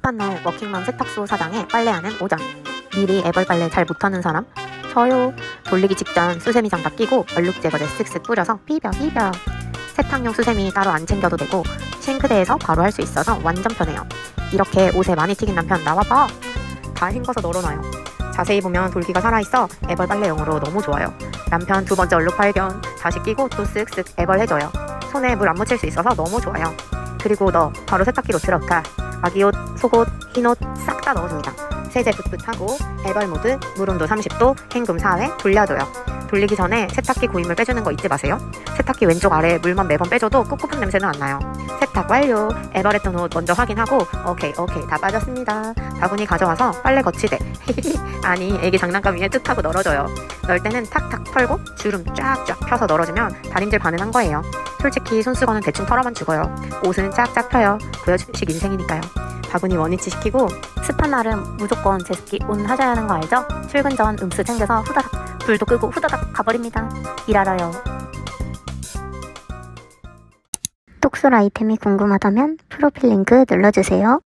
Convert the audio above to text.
스판날 워킹맘 세탁소 사장의 빨래하는 오전. 미리 애벌 빨래 잘 못하는 사람? 저요. 돌리기 직전 수세미장 다 끼고 얼룩 제거제 쓱쓱 뿌려서 비벼 비벼. 세탁용 수세미 따로 안 챙겨도 되고 싱크대에서 바로 할 수 있어서 완전 편해요. 이렇게 옷에 많이 튀긴 남편 나와봐. 다 헹궈서 널어놔요. 자세히 보면 돌기가 살아있어 애벌 빨래용으로 너무 좋아요. 남편 두 번째 얼룩 발견. 다시 끼고 또 쓱쓱 애벌 해줘요. 손에 물 안 묻힐 수 있어서 너무 좋아요 그리고 너 바로 세탁기로 들어가 아기 옷, 속옷, 흰 옷 싹 다 넣어줍니다. 세제 붓붓하고 애벌 모드, 물 온도 30도, 헹굼 4회 돌려줘요. 돌리기 전에 세탁기 고임을 빼주는 거 잊지 마세요. 세탁기 왼쪽 아래 물만 매번 빼줘도 꿉꿉한 냄새는 안 나요. 세탁 완료. 애벌했던 옷 먼저 확인하고 오케이 오케이 다 빠졌습니다. 바구니 가져와서 빨래 거치대. 아니 애기 장난감 위에 뜩 하고 널어줘요. 널 때는 탁탁 털고 주름 쫙쫙 펴서 널어주면 달인질 반응한 거예요. 솔직히 손수건은 대충 털어만 죽어요. 옷은 쫙쫙 펴요. 보여주식 인생이니까요. 바구니 원위치 시키고 습한 날은 무조건 제습기 온 하셔야 하는 거 알죠? 출근 전 음수 챙겨서 후다닥 불도 끄고 후다닥 가버립니다. 일하러요. 톡솔 아이템이 궁금하다면 프로필 링크 눌러주세요.